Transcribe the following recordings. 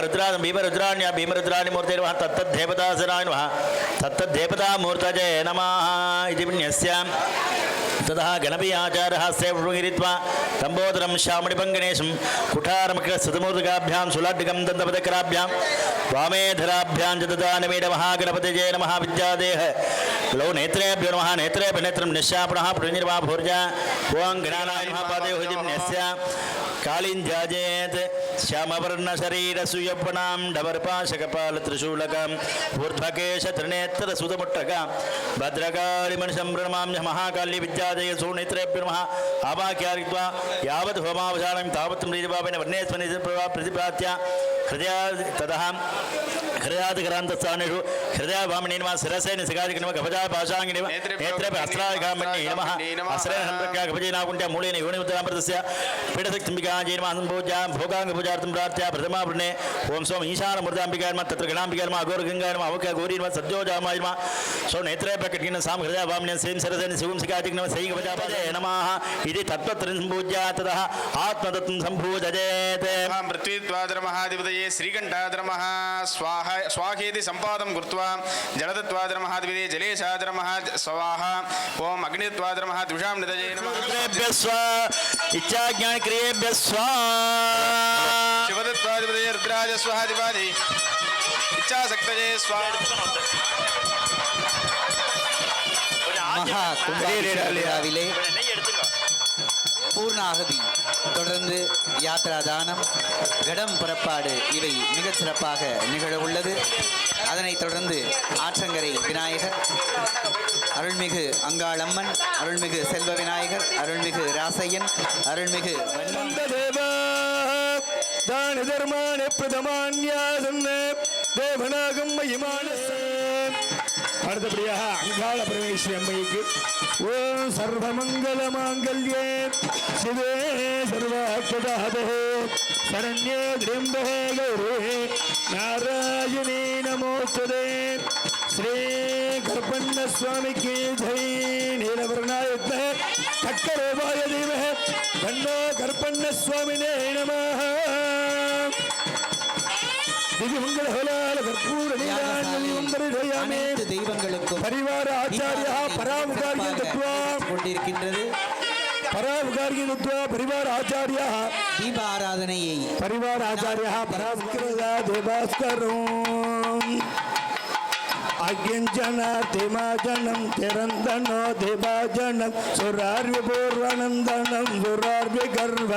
భీమరుద్రా భీమరుద్రాణ్య భీమరుద్రాణి మూర్తి తత్తద్దేవతాసరాయను తత్తద్దేవతామూర్తజే నమ. ఇది పుణ్యస్యాం తదా గణపీ ఆచార్య సేవృగిరిత్వా తంబోదరం శ్యామణిపంగణేశం కుఠారమక సతమూర్తికాభ్యాం సులాడ్డికం దంతపదకరాభ్యాం. వామేధరాభ్యాం చ దదానమీడ మహాగణపతిజే నమ విద్యాదేహ. గ్లౌ నేత్రేభ్యో నమ. నేత్రేభినేత్రం నిశ్శాపణ పుణ్యర్వా భూర్జ. ఓం గణానాయ మహాపాదే హృదయం నిశ్య శ్యామవర్ణశరీరసుయవ్వనాం డవర్పాశకపాల త్రిశూలకాం ఊర్ధ్వకేశ త్రినేత్ర సుతముట్టకాం భద్రకాళి మనిషంభ్రమాం మహాకాళి విద్యాదయ సూనేత్రేభ్య నమ ఆవాక్యారిత్వా యావత్ హోమావసానం తావత్ మృతిభావేన వర్ణేశ్వని ప్రతిప్రాత్య హృదయా తద హృదయాదికరాంతస్థానేషు హృదయ భామిని నమ శిరసే నిసిగాదికి నమ కపజా పాశాంగిని నేత్రేపి అస్త్రాగామిని నమ అస్త్రేణ సంప్రక్య కపజీనాకుంటే మూలేన యోనిముద్రామృతస్య పీఠశక్తింబికాజీ నమ సంపూజ భోగాంగ పూజార్థం ప్రార్థ్య ప్రథమాపుణే ఓం సోమ ఈశానమృతాంబికా నమ తత్ర గణాంబికా నమ అఘోరగంగా నమ అవక గౌరీ నమ సద్యోజామాయ నమ సో నేత్రేపి కటికిన సాం హృదయ భామిని శ్రీం శిరసేని శివం సిగాదికి నమ శ్రీ కపజాపదే నమ ఇది తత్వత్రం సంపూజ్య తద ఆత్మతత్వం సంభూజేత్ పృథ్వీద్వాదర మహాధిపతయ శ్రీకంఠాయ శ్రీకంఠాద్రమ స్వాహ స్వాహేతి సంపాదం కృత్వా జలదత్వాద్రమ ద్విదే జలేశాద్రమ స్వాహ ఓం అగ్నిత్వాద్రమ ద్విషాం నిదజేభ్య స్వ ఇచ్చాజ్ఞాన క్రియేభ్య స్వ శివదత్వాధిపదే రుద్రాజ స్వాధిపాది ఇచ్చాసక్తజే స్వా మహా కుంభాభిషేకాలు రావిలే பூர்ணாகதி. தொடர்ந்து யாத்ரா தானம் கடம் புறப்பாடு இவை மிகச் சிறப்பாக நிகழ உள்ளது அதனைத் தொடர்ந்து ஆற்றங்கரை விநாயகர் அருள்மிகு அங்காளம்மன் அருள்மிகு செல்வ விநாயகர் அருள்மிகு ராசையன் அருள்மிகு தேவா தான தர்மான பிரதமான்யாசன்ன தேவனாகம் மகிமான. அடுத்தபடியாக அங்காள பரமேஸ்வரி அம்மைக்கு ஓ சர்வமங்கல மாங்கல்யே சிவே சர்வாக்கதாதே சரண்யே திரியம்பே கௌரே நாராயணே நமோஸ்ததே. ஸ்ரீ கருப்பண்ண சுவாமிக்கு ஜெய் நீலவர்ணாயத்த கக்கரோபாய தீமஹ கண்ணோ கருப்பண்ண சுவாமினே நமः. திவ்யமங்கள ஹோலா. அனைத்து தெய்வங்களுக்கும் பரிவார ஆச்சாரியா பராமகாரிய கொண்டிருக்கின்றது பராமகாரிய பரிவார ஆச்சாரியா. தீப ஆராதனையை பரிவார ஆச்சாரியா பராமகிருதா தேபாஸ்கரும் அகிஞ்சன திமாஜனம் திறந்தனோ திபாஜனம் சுரார்வி பூர்வனந்தனம் சுரார்வி கர்வ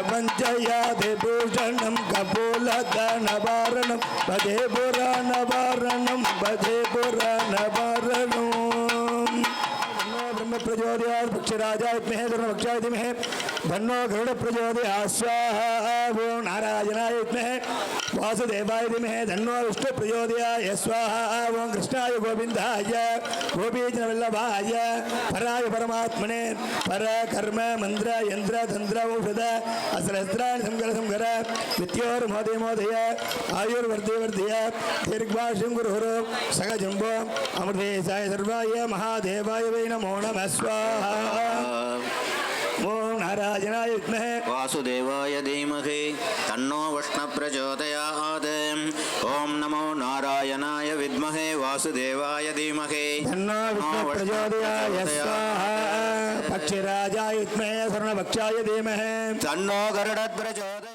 वञ्चयादे भूषणं कपोलधनवारणं भजे पुराणवारणं, भजे पुराणवारणम् ब्रह्म प्रचोदयात् पक्षराजा इत्महे धर्मभक्षा इतिमहे धन्नो गरुड प्रचोदया, स्वाहा वो नारायणाय इत्महे வாசுதேவாய திமே தன்னோ விஷ்ணு பிரயோதியாய ஸ்வாஹா ஓம் கிருஷ்ணாய கோவிந்தாய கோபீஜன வல்லபாய பராய பரமாத்மனே பர கர்ம மந்திர யந்திர தந்திர ஊஷத அசரஸ்திராணி சங்கர சங்கர வித்யோர் மோதய மோதய ஆயுர் வர்தய வர்தய தீர்க்பாஷம் குருகுரு சகஜம்போ அமிர்தேசாய சர்வாய மகாதேவாய வை நமோ நம ஸ்வாஹா नारायणाय विद्महे वासुदेवाय धीमहि तन्नो वष्ण प्रचोदयात् ॐ नमो नारायणाय विद्महे वासुदेवाय धीमहि। तन्नो विष्णु प्रचोदयाय स्वाहा। पक्षिराजाय विद्महे स्वर्णपक्षाय धीमहि। तन्नो गरुडप्रचोदयात्।